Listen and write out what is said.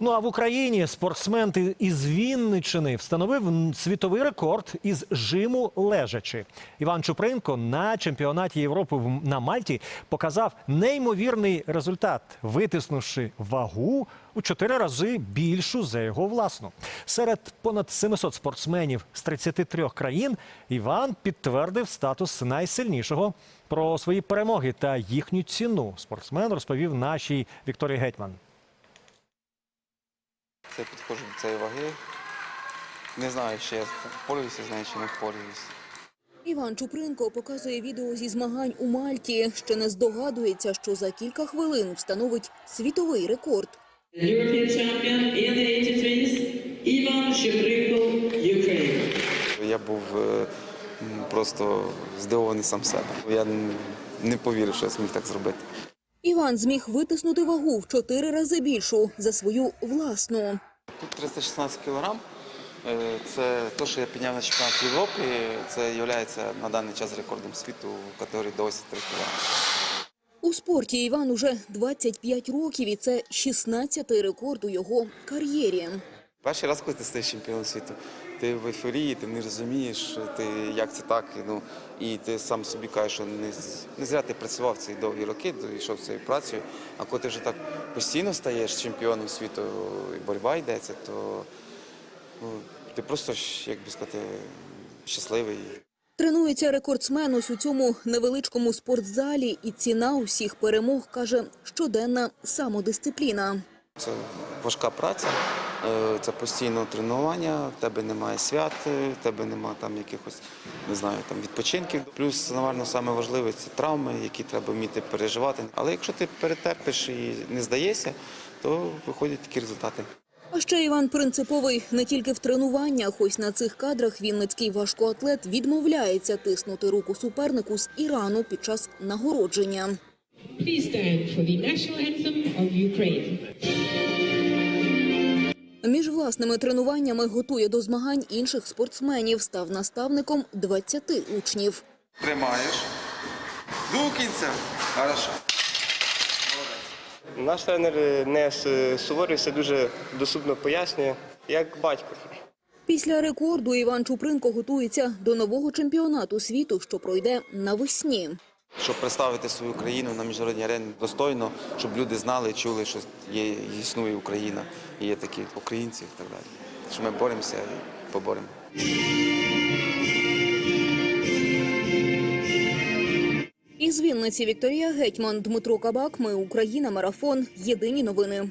Ну а в Україні спортсмен із Вінничини встановив світовий рекорд із жиму лежачи. Іван Чупринко на чемпіонаті Європи на Мальті показав неймовірний результат, витиснувши вагу у чотири рази більшу за його власну. Серед понад 700 спортсменів з 33 країн Іван підтвердив статус найсильнішого. Про свої перемоги та їхню ціну спортсмен розповів нашій Вікторії Гетьман. Це підходжу до цієї ваги. Не знаю, чи я впорююся з нею, чи не впорююся. Іван Чупринко показує відео зі змагань у Мальті. Ще не здогадується, що за кілька хвилин встановить світовий рекорд. European champion in the 83s, Ivan Shevchenko, Ukraine. Я був е, просто здивований сам себе. Я не повірив, що я зміг так зробити. Іван зміг витиснути вагу в чотири рази більшу за свою власну. Тут 316 кілограм. Е, Це те, що я підняв на чемпіонат Європи. Це є на даний час рекордом світу в категорії до 83 кг. У спорті Іван уже 25 років, і це 16-й рекорд у його кар'єрі. Перший раз, коли ти стаєш чемпіоном світу, ти в ейфорії, ти не розумієш, ти, як це так. Ну, і ти сам собі кажеш, що не, не зря ти працював ці довгі роки, йшов цією працею. А коли ти вже так постійно стаєш чемпіоном світу, і боротьба йдеться, то ну, ти просто, як би сказати, щасливий. Тренується рекордсмен ось у цьому невеличкому спортзалі, і ціна усіх перемог каже щоденна самодисципліна. Це важка праця, це постійне тренування, в тебе немає свят, е, в тебе немає там якихось, не знаю, там відпочинків. Плюс, напевно, саме важливе це травми, які треба вміти переживати. Але якщо ти перетерпиш і не здаєшся, то виходять такі результати. А ще Іван принциповий не тільки в тренуваннях. Ось на цих кадрах вінницький важкоатлет відмовляється тиснути руку супернику з Ірану під час нагородження. Please stand for the national anthem of Ukraine. Власними тренуваннями готує до змагань інших спортсменів. Став наставником 20 учнів. Тримаєш. До кінця. Хорошо. Наш тренер не с- суворий, все дуже доступно пояснює, як батько. Після рекорду Іван Чупринко готується до нового чемпіонату світу, що пройде навесні. Щоб представити свою країну на міжнародній арені достойно, щоб люди знали, чули, що є, існує Україна, і є такі українці і так далі. Що ми боремося і поборемо. Із Вінниці Вікторія Гетьман, Дмитро Кабак. Ми Україна. Марафон. Єдині новини.